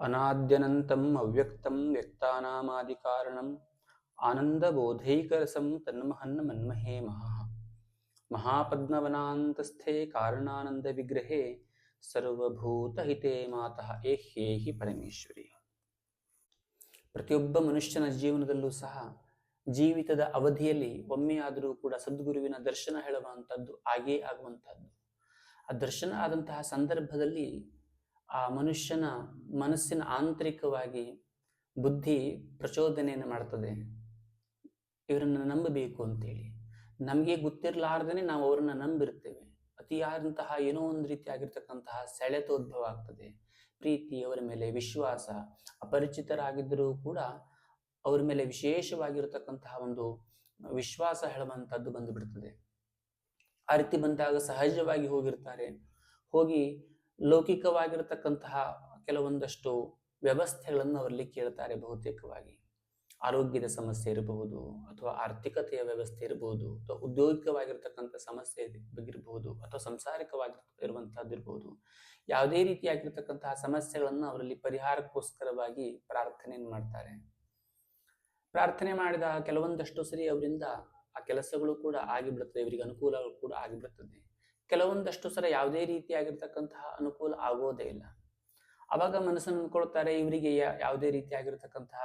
ಅನಾದ್ಯನಂತಂ ಅವ್ಯಕ್ತಂ ವ್ಯಕ್ತಾನಾಮಾದಿ ಕಾರಣಂ ಆನಂದ ಬೋಧೈಕರಸಂ ತನ್ಮಹನ್ ಮನ್ಮಹೇ ಮಹಾ ಮಹಾಪದ್ಮವನಾಂತಸ್ಥೆ ಕಾರಣಾನಂದ ವಿಗ್ರಹೇ ಸರ್ವಭೂತಹಿತೇ ಮಾತಃ ಏಹ್ಯೇಹಿ ಪರಮೇಶ್ವರಿ ಪ್ರತಿಯೊಬ್ಬ ಮನುಷ್ಯನ ಜೀವನದಲ್ಲೂ ಸಹ ಜೀವಿತದ ಅವಧಿಯಲ್ಲಿ ಒಮ್ಮೆಯಾದರೂ ಕೂಡ ಸದ್ಗುರುವಿನ ದರ್ಶನ ಹೇಳುವಂಥದ್ದು ಆಗೇ ಆಗುವಂಥದ್ದು. ಆ ದರ್ಶನ ಆದಂತಹ ಸಂದರ್ಭದಲ್ಲಿ ಆ ಮನುಷ್ಯನ ಮನಸ್ಸಿನ ಆಂತರಿಕವಾಗಿ ಬುದ್ಧಿ ಪ್ರಚೋದನೆಯನ್ನು ಮಾಡ್ತದೆ. ಇವರನ್ನು ನಂಬಬೇಕು ಅಂತೇಳಿ. ನಮಗೆ ಗೊತ್ತಿರಲಾರ್ದೇ ನಾವು ಅವರನ್ನು ನಂಬಿರ್ತೇವೆ. ಅತಿಯಾದಂತಹ ಏನೋ ಒಂದು ರೀತಿಯಾಗಿರ್ತಕ್ಕಂತಹ ಸೆಳೆತೋದ್ಭವ ಆಗ್ತದೆ. ಪ್ರೀತಿ, ಅವರ ಮೇಲೆ ವಿಶ್ವಾಸ, ಅಪರಿಚಿತರಾಗಿದ್ದರೂ ಕೂಡ ಅವರ ಮೇಲೆ ವಿಶೇಷವಾಗಿರತಕ್ಕಂತಹ ಒಂದು ವಿಶ್ವಾಸ ಹೇಳುವಂಥದ್ದು ಬಂದು ಬಿಡ್ತದೆ. ಆ ರೀತಿ ಬಂದಾಗ ಸಹಜವಾಗಿ ಹೋಗಿರ್ತಾರೆ. ಹೋಗಿ ಲೌಕಿಕವಾಗಿರತಕ್ಕಂತಹ ಕೆಲವೊಂದಷ್ಟು ವ್ಯವಸ್ಥೆಗಳನ್ನು ಅವರಲ್ಲಿ ಕೇಳ್ತಾರೆ ಬಹುತೇಕವಾಗಿ. ಆರೋಗ್ಯದ ಸಮಸ್ಯೆ ಇರಬಹುದು ಅಥವಾ ಆರ್ಥಿಕತೆಯ ವ್ಯವಸ್ಥೆ ಇರಬಹುದು ಅಥವಾ ಉದ್ಯೋಗಿಕವಾಗಿರ್ತಕ್ಕಂಥ ಸಮಸ್ಯೆ ಬಗ್ಗಿರಬಹುದು ಅಥವಾ ಸಂಸಾರಿಕವಾಗಿ ಇರುವಂತಹದ್ದು ಇರಬಹುದು ಯಾವುದೇ ರೀತಿಯಾಗಿರ್ತಕ್ಕಂತಹ ಸಮಸ್ಯೆಗಳನ್ನು ಅವರಲ್ಲಿ ಪರಿಹಾರಕ್ಕೋಸ್ಕರವಾಗಿ ಪ್ರಾರ್ಥನೆಯನ್ನು ಮಾಡ್ತಾರೆ. ಪ್ರಾರ್ಥನೆ ಮಾಡಿದ ಕೆಲವೊಂದಷ್ಟು ಸರಿ ಅವರಿಂದ ಆ ಕೆಲಸಗಳು ಕೂಡ ಆಗಿಬಿಡುತ್ತದೆ ಇವರಿಗೆ ಅನುಕೂಲಗಳು ಕೂಡ ಆಗಿಬಿಡುತ್ತದೆ ಕೆಲವೊಂದಷ್ಟು ಸಲ ಯಾವುದೇ ರೀತಿಯಾಗಿರ್ತಕ್ಕಂತಹ ಅನುಕೂಲ ಆಗೋದೇ ಇಲ್ಲ. ಅವಾಗ ಮನಸ್ಸನ್ನು ಅಂದ್ಕೊಳ್ತಾರೆ ಇವರಿಗೆ ಯಾವುದೇ ರೀತಿಯಾಗಿರ್ತಕ್ಕಂತಹ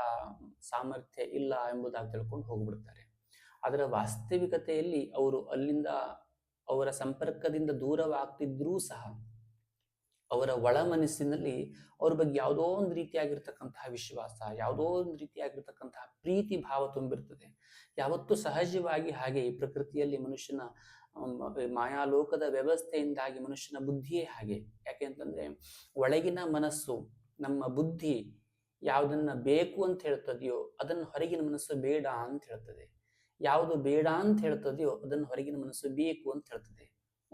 ಸಾಮರ್ಥ್ಯ ಇಲ್ಲ ಎಂಬುದಾಗಿ ತಿಳ್ಕೊಂಡು ಹೋಗ್ಬಿಡ್ತಾರೆ. ಅದರ ವಾಸ್ತವಿಕತೆಯಲ್ಲಿ ಅವರು ಅಲ್ಲಿಂದ ಅವರ ಸಂಪರ್ಕದಿಂದ ದೂರವಾಗ್ತಿದ್ರೂ ಸಹ ಅವರ ಒಳ ಮನಸ್ಸಿನಲ್ಲಿ ಅವ್ರ ಬಗ್ಗೆ ಯಾವುದೋ ಒಂದು ರೀತಿಯಾಗಿರ್ತಕ್ಕಂತಹ ವಿಶ್ವಾಸ, ಯಾವುದೋ ಒಂದು ರೀತಿಯಾಗಿರ್ತಕ್ಕಂತಹ ಪ್ರೀತಿ ಭಾವ ತುಂಬಿರ್ತದೆ. ಯಾವತ್ತೂ ಸಹಜವಾಗಿ ಹಾಗೆ ಈ ಪ್ರಕೃತಿಯಲ್ಲಿ ಮನುಷ್ಯನ ಮಾಯಾಲೋಕದ ವ್ಯವಸ್ಥೆಯಿಂದಾಗಿ ಮನುಷ್ಯನ ಬುದ್ಧಿಯೇ ಹಾಗೆ. ಯಾಕೆ ಅಂತಂದ್ರೆ ಒಳಗಿನ ಮನಸ್ಸು, ನಮ್ಮ ಬುದ್ಧಿ ಯಾವುದನ್ನ ಬೇಕು ಅಂತ ಹೇಳ್ತದೆಯೋ ಅದನ್ನು ಹೊರಗಿನ ಮನಸ್ಸು ಬೇಡ ಅಂತ ಹೇಳ್ತದೆ. ಯಾವುದು ಬೇಡ ಅಂತ ಹೇಳ್ತದೆಯೋ ಅದನ್ನು ಹೊರಗಿನ ಮನಸ್ಸು ಬೇಕು ಅಂತ ಹೇಳ್ತದೆ.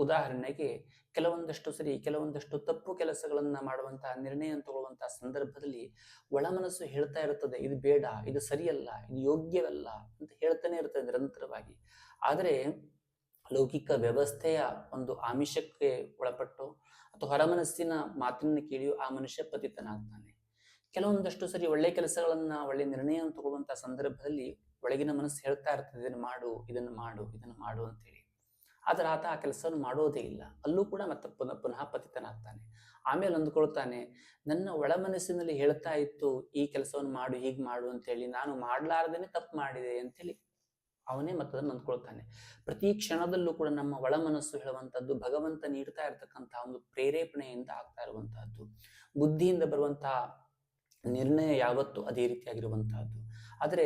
ಉದಾಹರಣೆಗೆ ಕೆಲವೊಂದಷ್ಟು ಸರಿ ಕೆಲವೊಂದಷ್ಟು ತಪ್ಪು ಕೆಲಸಗಳನ್ನ ಮಾಡುವಂತಹ ನಿರ್ಣಯ ತಗೊಳ್ಳುವಂತಹ ಸಂದರ್ಭದಲ್ಲಿ ಒಳ ಮನಸ್ಸು ಹೇಳ್ತಾ ಇರ್ತದೆ ಇದು ಬೇಡ, ಇದು ಸರಿಯಲ್ಲ, ಇದು ಯೋಗ್ಯವಲ್ಲ ಅಂತ ಹೇಳ್ತಾನೆ ಇರ್ತದೆ ನಿರಂತರವಾಗಿ. ಆದರೆ ಲೌಕಿಕ ವ್ಯವಸ್ಥೆಯ ಒಂದು ಆಮಿಷಕ್ಕೆ ಒಳಪಟ್ಟು ಅಥವಾ ಹೊರಮನಸ್ಸಿನ ಮಾತನ್ನು ಕೇಳಿಯೂ ಆ ಮನುಷ್ಯ ಪತಿತನಾಗ್ತಾನೆ. ಕೆಲವೊಂದಷ್ಟು ಸರಿ ಒಳ್ಳೆ ಕೆಲಸಗಳನ್ನ, ಒಳ್ಳೆ ನಿರ್ಣಯವನ್ನು ತಗೊಳ್ಳುವಂತಹ ಸಂದರ್ಭದಲ್ಲಿ ಒಳಗಿನ ಮನಸ್ಸು ಹೇಳ್ತಾ ಇರ್ತದೆ, ಇದನ್ನು ಮಾಡು ಇದನ್ನು ಮಾಡು ಇದನ್ನು ಮಾಡು ಅಂತೇಳಿ ಆದ್ರೆ ಆತ ಆ ಕೆಲಸವನ್ನು ಮಾಡೋದೇ ಇಲ್ಲ. ಅಲ್ಲೂ ಕೂಡ ಮತ್ತೆ ಪುನಃ ಪುನಃ ಪತಿತನಾಗ್ತಾನೆ. ಆಮೇಲೆ ಅಂದ್ಕೊಳ್ತಾನೆ, ನನ್ನ ಒಳ ಮನಸ್ಸಿನಲ್ಲಿ ಹೇಳ್ತಾ ಇತ್ತು, ಈ ಕೆಲಸವನ್ನು ಮಾಡು, ಹೀಗೆ ಮಾಡು ಅಂತೇಳಿ, ನಾನು ಮಾಡಲಾರ್ದೇನೆ ತಪ್ಪು ಮಾಡಿದೆ ಅಂತೇಳಿ ಅವನೇ ಮತ್ತದನ್ನು ಅಂದ್ಕೊಳ್ತಾನೆ. ಪ್ರತಿ ಕ್ಷಣದಲ್ಲೂ ಕೂಡ ನಮ್ಮ ಒಳ ಮನಸ್ಸು ಹೇಳುವಂಥದ್ದು, ಭಗವಂತ ನೀಡ್ತಾ ಇರತಕ್ಕಂತಹ ಒಂದು ಪ್ರೇರೇಪಣೆಯಿಂದ ಆಗ್ತಾ ಇರುವಂತಹದ್ದು ಬುದ್ಧಿಯಿಂದ ಬರುವಂತಹ ನಿರ್ಣಯ ಯಾವತ್ತು ಅದೇ ರೀತಿಯಾಗಿರುವಂತಹದ್ದು ಆದರೆ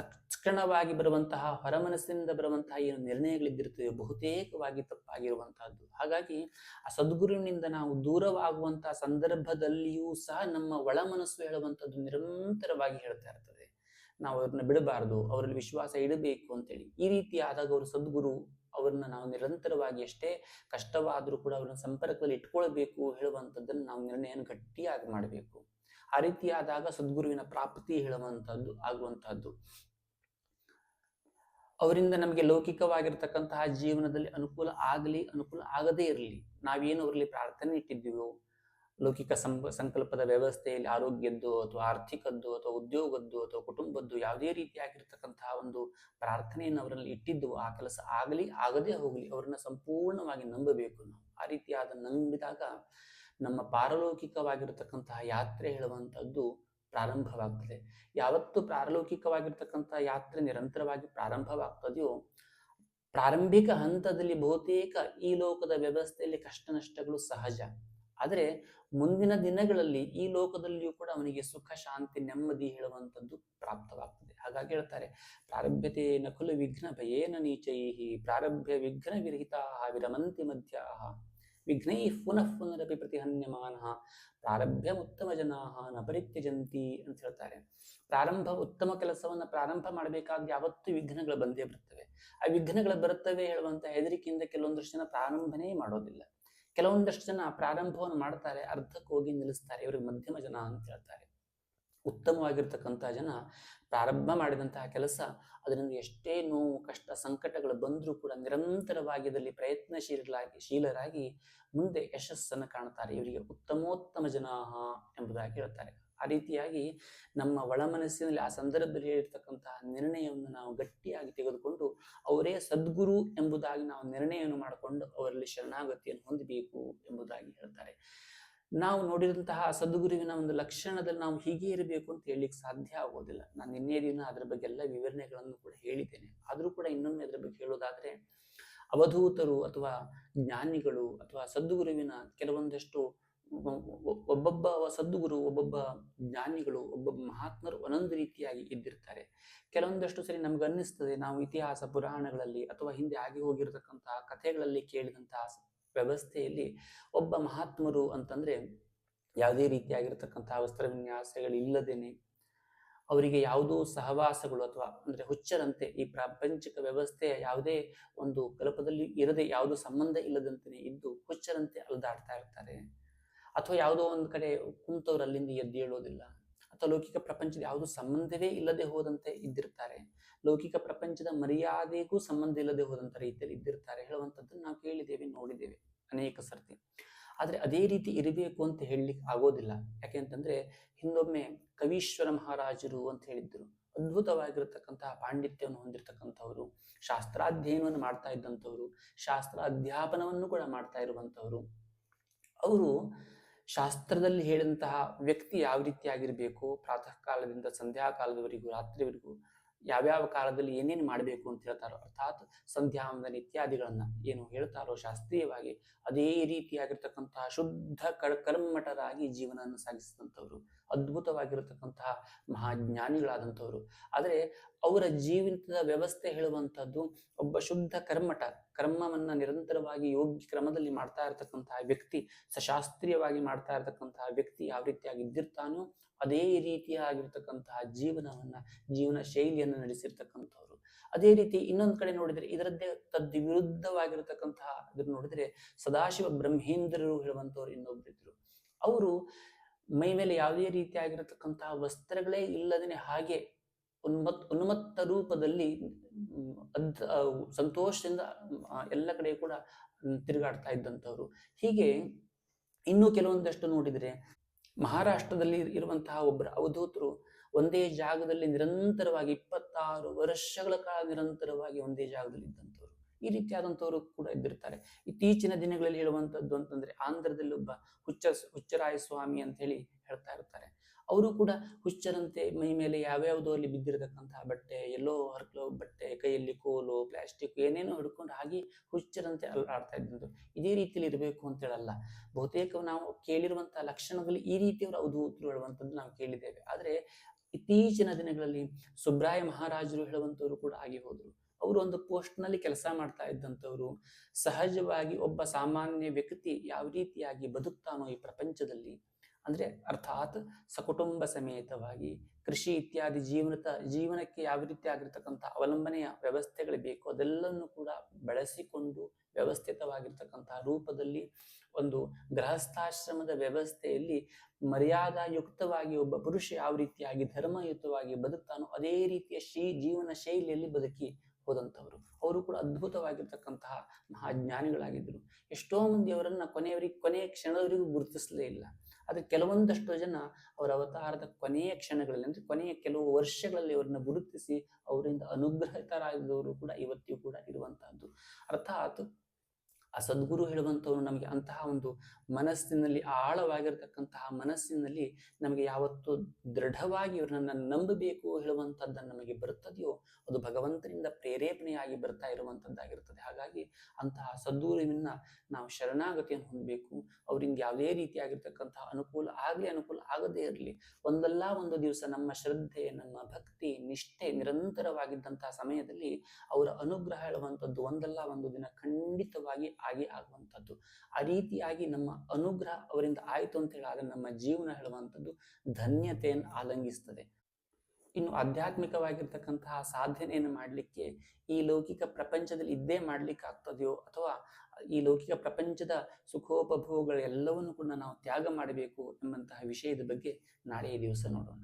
ತಕ್ಷಣವಾಗಿ ಬರುವಂತಹ, ಹೊರಮನಸ್ಸಿನಿಂದ ಬರುವಂತಹ ಏನು ನಿರ್ಣಯಗಳಿದ್ದಿರುತ್ತವೆ ಬಹುತೇಕವಾಗಿ ತಪ್ಪಾಗಿರುವಂತಹದ್ದು. ಹಾಗಾಗಿ ಆ ಸದ್ಗುರುವಿನಿಂದ ನಾವು ದೂರವಾಗುವಂತಹ ಸಂದರ್ಭದಲ್ಲಿಯೂ ಸಹ ನಮ್ಮ ಒಳ ಮನಸ್ಸು ಹೇಳುವಂಥದ್ದು ನಿರಂತರವಾಗಿ ಹೇಳ್ತಾ ಇರ್ತದೆ. ನಾವು ಅವ್ರನ್ನ ಬಿಡಬಾರದು, ಅವರಲ್ಲಿ ವಿಶ್ವಾಸ ಇಡಬೇಕು ಅಂತೇಳಿ. ಈ ರೀತಿ ಆದಾಗ ಅವರು ಸದ್ಗುರು, ಅವ್ರನ್ನ ನಾವು ನಿರಂತರವಾಗಿ ಎಷ್ಟೇ ಕಷ್ಟವಾದರೂ ಕೂಡ ಅವ್ರನ್ನ ಸಂಪರ್ಕದಲ್ಲಿ ಇಟ್ಕೊಳ್ಬೇಕು ಹೇಳುವಂಥದ್ದನ್ನು ನಾವು ನಿರ್ಣಯವನ್ನು ಗಟ್ಟಿಯಾಗಿ ಮಾಡಬೇಕು. ಆ ರೀತಿಯಾದಾಗ ಸದ್ಗುರುವಿನ ಪ್ರಾಪ್ತಿ ಹೇಳುವಂಥದ್ದು ಆಗುವಂತಹದ್ದು. ಅವರಿಂದ ನಮಗೆ ಲೌಕಿಕವಾಗಿರ್ತಕ್ಕಂತಹ ಜೀವನದಲ್ಲಿ ಅನುಕೂಲ ಆಗಲಿ, ಅನುಕೂಲ ಆಗದೇ ಇರಲಿ, ನಾವೇನು ಅವರಲ್ಲಿ ಪ್ರಾರ್ಥನೆ ಇಟ್ಟಿದ್ದೀವೋ, ಲೌಕಿಕ ಸಂಕಲ್ಪದ ವ್ಯವಸ್ಥೆಯಲ್ಲಿ ಆರೋಗ್ಯದ್ದು ಅಥವಾ ಆರ್ಥಿಕದ್ದು ಅಥವಾ ಉದ್ಯೋಗದ್ದು ಅಥವಾ ಕುಟುಂಬದ್ದು ಯಾವುದೇ ರೀತಿಯಾಗಿರ್ತಕ್ಕಂತಹ ಒಂದು ಪ್ರಾರ್ಥನೆಯನ್ನು ಅವರಲ್ಲಿ ಇಟ್ಟಿದ್ದು ಆ ಕೆಲಸ ಆಗಲಿ, ಆಗದೇ ಹೋಗಲಿ, ಅವರನ್ನ ಸಂಪೂರ್ಣವಾಗಿ ನಂಬಬೇಕು ನಾವು. ಆ ರೀತಿಯಾದ ನಂಬಿದಾಗ ನಮ್ಮ ಪಾರಲೌಕಿಕವಾಗಿರತಕ್ಕಂತಹ ಯಾತ್ರೆ ಹೇಳುವಂಥದ್ದು ಪ್ರಾರಂಭವಾಗ್ತದೆ. ಯಾವತ್ತು ಪ್ರಾರಲೌಕಿಕವಾಗಿರ್ತಕ್ಕಂಥ ಯಾತ್ರೆ ನಿರಂತರವಾಗಿ ಪ್ರಾರಂಭವಾಗ್ತದೆಯೋ, ಪ್ರಾರಂಭಿಕ ಹಂತದಲ್ಲಿ ಬಹುತೇಕ ಈ ಲೋಕದ ವ್ಯವಸ್ಥೆಯಲ್ಲಿ ಕಷ್ಟ ನಷ್ಟಗಳು ಸಹಜ. ಆದರೆ ಮುಂದಿನ ದಿನಗಳಲ್ಲಿ ಈ ಲೋಕದಲ್ಲಿಯೂ ಕೂಡ ಅವನಿಗೆ ಸುಖ, ಶಾಂತಿ, ನೆಮ್ಮದಿ ಹೇಳುವಂಥದ್ದು ಪ್ರಾಪ್ತವಾಗ್ತದೆ. ಹಾಗಾಗಿ ಹೇಳ್ತಾರೆ ಪ್ರಾರಭ್ಯತೆ ನಕುಲು ವಿಘ್ನ ಭಯೇನ ನೀಚೈಹಿ, ಪ್ರಾರಭ್ಯ ವಿಘ್ನ ವಿರಹಿತ ವಿರಮಂತಿ ಮಧ್ಯ ವಿಘ್ನೈ ಪುನಃ ಪುನರಪಿ ಪ್ರತಿಹನ್ಯಮಾನ ಪ್ರಾರಭ್ಯ ಉತ್ತಮ ಜನಾಹ ನ ಪರಿತ್ಯಜಂತಿ ಅಂತ ಹೇಳ್ತಾರೆ. ಪ್ರಾರಂಭ ಉತ್ತಮ ಕೆಲಸವನ್ನ ಪ್ರಾರಂಭ ಮಾಡಬೇಕಾದ ಯಾವತ್ತೂ ವಿಘ್ನಗಳು ಬಂದೇ ಬರ್ತವೆ. ಆ ವಿಘ್ನಗಳು ಬರುತ್ತವೆ ಹೇಳುವಂತ ಹೆದರಿಕೆಯಿಂದ ಕೆಲವೊಂದಷ್ಟು ಜನ ಪ್ರಾರಂಭನೇ ಮಾಡೋದಿಲ್ಲ. ಕೆಲವೊಂದಷ್ಟು ಜನ ಪ್ರಾರಂಭವನ್ನು ಮಾಡ್ತಾರೆ ಅರ್ಧಕ್ಕೆ ಹೋಗಿ ನಿಲ್ಲಿಸ್ತಾರೆ, ಇವ್ರಿಗೆ ಮಧ್ಯಮ ಜನ ಅಂತ ಹೇಳ್ತಾರೆ. ಉತ್ತಮವಾಗಿರ್ತಕ್ಕಂಥ ಜನ ಪ್ರಾರಂಭ ಮಾಡಿದಂತಹ ಕೆಲಸ, ಅದರಿಂದ ಎಷ್ಟೇ ನೋವು, ಕಷ್ಟ, ಸಂಕಟಗಳು ಬಂದರೂ ಕೂಡ ನಿರಂತರವಾಗಿ ಅದರಲ್ಲಿ ಪ್ರಯತ್ನಶೀಲರಾಗಿ, ಶೀಲರಾಗಿ ಮುಂದೆ ಯಶಸ್ಸನ್ನು ಕಾಣ್ತಾರೆ ಇವರಿಗೆ ಉತ್ತಮೋತ್ತಮ ಜನ ಎಂಬುದಾಗಿ ಹೇಳ್ತಾರೆ. ಆ ರೀತಿಯಾಗಿ ನಮ್ಮ ಒಳ ಮನಸ್ಸಿನಲ್ಲಿ ಆ ಸಂದರ್ಭದಲ್ಲಿ ಹೇಳಿರ್ತಕ್ಕಂತಹ ನಿರ್ಣಯವನ್ನು ನಾವು ಗಟ್ಟಿಯಾಗಿ ತೆಗೆದುಕೊಂಡು ಅವರೇ ಸದ್ಗುರು ಎಂಬುದಾಗಿ ನಾವು ನಿರ್ಣಯವನ್ನು ಮಾಡಿಕೊಂಡು ಅವರಲ್ಲಿ ಶರಣಾಗತಿಯನ್ನು ಹೊಂದಬೇಕು ಎಂಬುದಾಗಿ ಹೇಳ್ತಾರೆ. ನಾವು ನೋಡಿದಂತಹ ಸದ್ಗುರುವಿನ ಒಂದು ಲಕ್ಷಣದಲ್ಲಿ ನಾವು ಹೀಗೆ ಇರಬೇಕು ಅಂತ ಹೇಳಲಿಕ್ಕೆ ಸಾಧ್ಯ ಆಗೋದಿಲ್ಲ. ನಾನು ನಿನ್ನೆ ದಿನ ಅದರ ಬಗ್ಗೆ ಎಲ್ಲ ವಿವರಣೆಗಳನ್ನು ಕೂಡ ಹೇಳಿದ್ದೇನೆ. ಆದರೂ ಕೂಡ ಇನ್ನೊಮ್ಮೆ ಅದರ ಬಗ್ಗೆ ಹೇಳೋದಾದ್ರೆ, ಅವಧೂತರು ಅಥವಾ ಜ್ಞಾನಿಗಳು ಅಥವಾ ಸದ್ಗುರುವಿನ ಕೆಲವೊಂದಷ್ಟು ಒಬ್ಬೊಬ್ಬ ಸದ್ಗುರು, ಒಬ್ಬೊಬ್ಬ ಜ್ಞಾನಿಗಳು, ಒಬ್ಬೊಬ್ಬ ಮಹಾತ್ಮರು ಒಂದೊಂದು ರೀತಿಯಾಗಿ ಇದ್ದಿರ್ತಾರೆ. ಕೆಲವೊಂದಷ್ಟು ಸರಿ ನಮ್ಗೆ ಅನ್ನಿಸ್ತದೆ, ನಾವು ಇತಿಹಾಸ, ಪುರಾಣಗಳಲ್ಲಿ ಅಥವಾ ಹಿಂದೆ ಆಗಿ ಹೋಗಿರತಕ್ಕಂತಹ ಕಥೆಗಳಲ್ಲಿ ಕೇಳಿದಂತಹ ವ್ಯವಸ್ಥೆಯಲ್ಲಿ ಒಬ್ಬ ಮಹಾತ್ಮರು ಅಂತಂದ್ರೆ ಯಾವುದೇ ರೀತಿಯಾಗಿರ್ತಕ್ಕಂತಹ ವಸ್ತ್ರ ವಿನ್ಯಾಸಗಳಿಲ್ಲದೇನೆ ಅವರಿಗೆ ಯಾವುದೋ ಸಹವಾಸಗಳು ಅಥವಾ ಅಂದ್ರೆ ಹುಚ್ಚರಂತೆ ಈ ಪ್ರಾಪಂಚಿಕ ವ್ಯವಸ್ಥೆಯ ಯಾವುದೇ ಒಂದು ಕಲಪದಲ್ಲಿ ಇರದೆ ಯಾವುದೋ ಸಂಬಂಧ ಇಲ್ಲದಂತೆ ಇದ್ದು ಹುಚ್ಚರಂತೆ ಅಲ್ದಾಡ್ತಾ ಇರ್ತಾರೆ. ಅಥವಾ ಯಾವುದೋ ಒಂದು ಕಡೆ ಕುಂತವ್ರು ಅಲ್ಲಿಂದ ಎದ್ದೇಳೋದಿಲ್ಲ ಅಥವಾ ಲೌಕಿಕ ಪ್ರಪಂಚದ ಯಾವುದೋ ಸಂಬಂಧವೇ ಇಲ್ಲದೆ ಹೋದಂತೆ ಇದ್ದಿರ್ತಾರೆ. ಲೌಕಿಕ ಪ್ರಪಂಚದ ಮರ್ಯಾದೆಗೂ ಸಂಬಂಧ ಇಲ್ಲದೆ ಹೋದಂತ ರೀತಿಯಲ್ಲಿ ಇದ್ದಿರ್ತಾರೆ. ಹೇಳುವಂಥದ್ದನ್ನು ನಾವು ಕೇಳಿದ್ದೇವೆ, ನೋಡಿದ್ದೇವೆ ಅನೇಕ ಸರ್ತಿ. ಆದರೆ ಅದೇ ರೀತಿ ಇರಬೇಕು ಅಂತ ಹೇಳಲಿಕ್ಕೆ ಆಗೋದಿಲ್ಲ. ಯಾಕೆಂತಂದ್ರೆ ಹಿಂದೊಮ್ಮೆ ಕವೀಶ್ವರ ಮಹಾರಾಜರು ಅಂತ ಹೇಳಿದ್ರು. ಅದ್ಭುತವಾಗಿರತಕ್ಕಂತಹ ಪಾಂಡಿತ್ಯವನ್ನು ಹೊಂದಿರತಕ್ಕಂಥವ್ರು, ಶಾಸ್ತ್ರಾಧ್ಯಯನವನ್ನು ಮಾಡ್ತಾ ಇದ್ದಂಥವ್ರು, ಶಾಸ್ತ್ರ ಅಧ್ಯಾಪನವನ್ನು ಕೂಡ ಮಾಡ್ತಾ ಇರುವಂಥವ್ರು. ಅವರು ಶಾಸ್ತ್ರದಲ್ಲಿ ಹೇಳಿದಂತಹ ವ್ಯಕ್ತಿ ಯಾವ ರೀತಿಯಾಗಿರಬೇಕು ಪ್ರಾತಃ ಕಾಲದಿಂದ ಸಂಧ್ಯಾ ಕಾಲದವರೆಗೂ ರಾತ್ರಿವರೆಗೂ ಯಾವ್ಯಾವ ಕಾಲದಲ್ಲಿ ಏನೇನು ಮಾಡಬೇಕು ಅಂತ ಹೇಳ್ತಾರೋ ಅರ್ಥಾತ್ ಸಂಧ್ಯಾ ವಂದನ ಇತ್ಯಾದಿಗಳನ್ನ ಏನು ಹೇಳ್ತಾರೋ ಶಾಸ್ತ್ರೀಯವಾಗಿ ಅದೇ ರೀತಿಯಾಗಿರ್ತಕ್ಕಂತಹ ಶುದ್ಧ ಕರ್ಮಠರಾಗಿ ಜೀವನವನ್ನು ಸಾಗಿಸಿದಂಥವ್ರು, ಅದ್ಭುತವಾಗಿರತಕ್ಕಂತಹ ಮಹಾಜ್ಞಾನಿಗಳಾದಂಥವ್ರು. ಆದರೆ ಅವರ ಜೀವಿತದ ವ್ಯವಸ್ಥೆ ಹೇಳುವಂಥದ್ದು ಒಬ್ಬ ಶುದ್ಧ ಕರ್ಮಠ. ಕರ್ಮವನ್ನ ನಿರಂತರವಾಗಿ ಯೋಗ್ಯ ಕ್ರಮದಲ್ಲಿ ಮಾಡ್ತಾ ಇರತಕ್ಕಂತಹ ವ್ಯಕ್ತಿ, ಸಶಾಸ್ತ್ರೀಯವಾಗಿ ಮಾಡ್ತಾ ಇರತಕ್ಕಂತಹ ವ್ಯಕ್ತಿ ಯಾವ ರೀತಿಯಾಗಿ ಇದ್ದಿರ್ತಾನೋ ಅದೇ ರೀತಿಯಾಗಿರ್ತಕ್ಕಂತಹ ಜೀವನವನ್ನ, ಜೀವನ ಶೈಲಿಯನ್ನು ನಡೆಸಿರ್ತಕ್ಕಂಥವ್ರು. ಅದೇ ರೀತಿ ಇನ್ನೊಂದು ಕಡೆ ನೋಡಿದರೆ ಇದರದ್ದೇ ತದ್ ವಿರುದ್ಧವಾಗಿರತಕ್ಕಂತಹ ಅದನ್ನು ನೋಡಿದ್ರೆ ಸದಾಶಿವ ಬ್ರಹ್ಮೇಂದ್ರರು ಇನ್ನೊಬ್ಬ ಇನ್ನೊಬ್ಬರಿದ್ರು ಅವರು ಮೈ ಮೇಲೆ ಯಾವುದೇ ರೀತಿಯಾಗಿರತಕ್ಕಂತಹ ವಸ್ತ್ರಗಳೇ ಇಲ್ಲದೇ ಹಾಗೆ ಉನ್ಮತ್, ಉನ್ಮತ್ತ ರೂಪದಲ್ಲಿ ಅದ್ ಸಂತೋಷದಿಂದ ಎಲ್ಲ ಕಡೆ ಕೂಡ ತಿರುಗಾಡ್ತಾ ಇದ್ದಂಥವ್ರು. ಹೀಗೆ ಇನ್ನೂ ಕೆಲವೊಂದಷ್ಟು ನೋಡಿದ್ರೆ ಮಹಾರಾಷ್ಟ್ರದಲ್ಲಿ ಇರುವಂತಹ ಒಬ್ಬರು ಅವಧೂತರು ಒಂದೇ ಜಾಗದಲ್ಲಿ ನಿರಂತರವಾಗಿ ಇಪ್ಪತ್ತಾರು ವರ್ಷಗಳ ಕಾಲ ನಿರಂತರವಾಗಿ ಒಂದೇ ಜಾಗದಲ್ಲಿ ಇದ್ದಂಥವ್ರು. ಈ ರೀತಿಯಾದಂಥವ್ರು ಕೂಡ ಇದ್ದಿರ್ತಾರೆ. ಇತ್ತೀಚಿನ ದಿನಗಳಲ್ಲಿ ಹೇಳುವಂಥದ್ದು ಅಂತಂದ್ರೆ ಆಂಧ್ರದಲ್ಲಿ ಒಬ್ಬ ಹುಚ್ಚ ಹುಚ್ಚರಾಯ ಸ್ವಾಮಿ ಅಂತ ಹೇಳಿ ಹೇಳ್ತಾ ಇರ್ತಾರೆ. ಅವರು ಕೂಡ ಹುಚ್ಚರಂತೆ ಮೈ ಮೇಲೆ ಯಾವ್ಯಾವುದೋ ಅಲ್ಲಿ ಬಿದ್ದಿರತಕ್ಕಂತಹ ಬಟ್ಟೆ, ಎಲ್ಲೋ ಹರ್ಕಲೋ ಬಟ್ಟೆ, ಕೈಯಲ್ಲಿ ಕೋಲು ಪ್ಲಾಸ್ಟಿಕ್ ಏನೇನೋ ಹಿಡ್ಕೊಂಡು ಹಾಗೆ ಹುಚ್ಚರಂತೆ ಆಡ್ತಾ ಇದ್ದಂಥದ್ದು ಇದೇ ರೀತಿಯಲ್ಲಿ ಇರಬೇಕು ಅಂತ ಹೇಳಲ್ಲ. ಬಹುತೇಕ ನಾವು ಕೇಳಿರುವಂತಹ ಲಕ್ಷಣದಲ್ಲಿ ಈ ರೀತಿಯವರು ಅವಧೂತರು ಹೇಳುವಂಥದ್ದು ನಾವು ಕೇಳಿದ್ದೇವೆ. ಆದ್ರೆ ಇತ್ತೀಚಿನ ದಿನಗಳಲ್ಲಿ ಸುಬ್ರಾಯ ಮಹಾರಾಜರು ಹೇಳುವಂಥವ್ರು ಕೂಡ ಆಗಿ ಹೋದರು. ಅವರು ಒಂದು ಪೋಸ್ಟ್ನಲ್ಲಿ ಕೆಲಸ ಮಾಡ್ತಾ ಇದ್ದಂಥವ್ರು ಸಹಜವಾಗಿ ಒಬ್ಬ ಸಾಮಾನ್ಯ ವ್ಯಕ್ತಿ ಯಾವ ರೀತಿಯಾಗಿ ಬದುಕ್ತಾನೋ ಈ ಪ್ರಪಂಚದಲ್ಲಿ ಅಂದ್ರೆ ಅರ್ಥಾತ್ ಸಕುಟುಂಬ ಸಮೇತವಾಗಿ ಕೃಷಿ ಇತ್ಯಾದಿ ಜೀವನದ ಜೀವನಕ್ಕೆ ಯಾವ ರೀತಿ ಆಗಿರ್ತಕ್ಕಂಥ ಅವಲಂಬನೆಯ ವ್ಯವಸ್ಥೆಗಳು ಬೇಕೋ ಅದೆಲ್ಲವನ್ನು ಕೂಡ ಬಳಸಿಕೊಂಡು ವ್ಯವಸ್ಥಿತವಾಗಿರ್ತಕ್ಕಂತಹ ರೂಪದಲ್ಲಿ ಒಂದು ಗೃಹಸ್ಥಾಶ್ರಮದ ವ್ಯವಸ್ಥೆಯಲ್ಲಿ ಮರ್ಯಾದಾಯುಕ್ತವಾಗಿ ಒಬ್ಬ ಪುರುಷ ಯಾವ ರೀತಿಯಾಗಿ ಧರ್ಮಯುತವಾಗಿ ಬದುಕ್ತಾನೋ ಅದೇ ರೀತಿಯ ಶೀ, ಜೀವನ ಶೈಲಿಯಲ್ಲಿ ಬದುಕಿ ಹೋದಂಥವರು. ಅವರು ಕೂಡ ಅದ್ಭುತವಾಗಿರ್ತಕ್ಕಂತಹ ಮಹಾಜ್ಞಾನಿಗಳಾಗಿದ್ದರು. ಎಷ್ಟೋ ಮಂದಿ ಅವರನ್ನ ಕೊನೆಯವರಿಗೆ ಕೊನೆಯ ಕ್ಷಣದವರಿಗೂ ಗುರುತಿಸಲೇ ಇಲ್ಲ. ಆದರೆ ಕೆಲವೊಂದಷ್ಟು ಜನ ಅವರ ಅವತಾರದ ಕೊನೆಯ ಕ್ಷಣಗಳಲ್ಲಿ, ಅಂದ್ರೆ ಕೊನೆಯ ಕೆಲವು ವರ್ಷಗಳಲ್ಲಿ ಅವರನ್ನ ಗುರುತಿಸಿ ಅವರಿಂದ ಅನುಗ್ರಹಿತರಾಗಿದ್ದವರು ಕೂಡ ಇವತ್ತಿಗೂ ಕೂಡ ಇರುವಂತಹದ್ದು. ಅರ್ಥಾತ್ ಆ ಸದ್ಗುರು ಹೇಳುವಂಥವ್ರು ನಮಗೆ ಅಂತಹ ಒಂದು ಮನಸ್ಸಿನಲ್ಲಿ ಆಳವಾಗಿರ್ತಕ್ಕಂತಹ ಮನಸ್ಸಿನಲ್ಲಿ ನಮಗೆ ಯಾವತ್ತು ದೃಢವಾಗಿ ಇವ್ರನ್ನ ನಂಬಬೇಕು ಹೇಳುವಂಥದ್ದನ್ನು ನಮಗೆ ಬರುತ್ತದೆಯೋ ಅದು ಭಗವಂತನಿಂದ ಪ್ರೇರೇಪಣೆಯಾಗಿ ಬರ್ತಾ ಇರುವಂಥದ್ದಾಗಿರ್ತದೆ. ಹಾಗಾಗಿ ಅಂತಹ ಸದ್ಗುರುವಿನ ನಾವು ಶರಣಾಗತಿಯನ್ನು ಹೊಂದಬೇಕು. ಅವರಿಂದ ಯಾವುದೇ ರೀತಿಯಾಗಿರ್ತಕ್ಕಂತಹ ಅನುಕೂಲ ಆಗಲಿ ಅನುಕೂಲ ಆಗದೇ ಇರಲಿ, ಒಂದಲ್ಲ ಒಂದು ದಿವಸ ನಮ್ಮ ಶ್ರದ್ಧೆ, ನಮ್ಮ ಭಕ್ತಿ, ನಿಷ್ಠೆ ನಿರಂತರವಾಗಿದ್ದಂತಹ ಸಮಯದಲ್ಲಿ ಅವರ ಅನುಗ್ರಹ ಹೇಳುವಂಥದ್ದು ಒಂದಲ್ಲ ಒಂದು ದಿನ ಖಂಡಿತವಾಗಿ ಆಗಿ ಆಗುವಂಥದ್ದು. ಆ ರೀತಿಯಾಗಿ ನಮ್ಮ ಅನುಗ್ರಹ ಅವರಿಂದ ಆಯಿತು ಅಂತ ಹೇಳಿದಾಗ ನಮ್ಮ ಜೀವನ ಹೇಳುವಂಥದ್ದು ಧನ್ಯತೆಯನ್ನು ಆಲಂಗಿಸ್ತದೆ. ಇನ್ನು ಆಧ್ಯಾತ್ಮಿಕವಾಗಿರ್ತಕ್ಕಂತಹ ಸಾಧನೆಯನ್ನು ಮಾಡಲಿಕ್ಕೆ ಈ ಲೌಕಿಕ ಪ್ರಪಂಚದಲ್ಲಿ ಇದ್ದೇ ಮಾಡ್ಲಿಕ್ಕೆ ಆಗ್ತದೆಯೋ ಅಥವಾ ಈ ಲೌಕಿಕ ಪ್ರಪಂಚದ ಸುಖೋಪಭೋಗಗಳೆಲ್ಲವನ್ನು ಕೂಡ ನಾವು ತ್ಯಾಗ ಮಾಡಬೇಕು ಎಂಬಂತಹ ವಿಷಯದ ಬಗ್ಗೆ ನಾಳೆಯ ದಿವಸ ನೋಡೋಣ.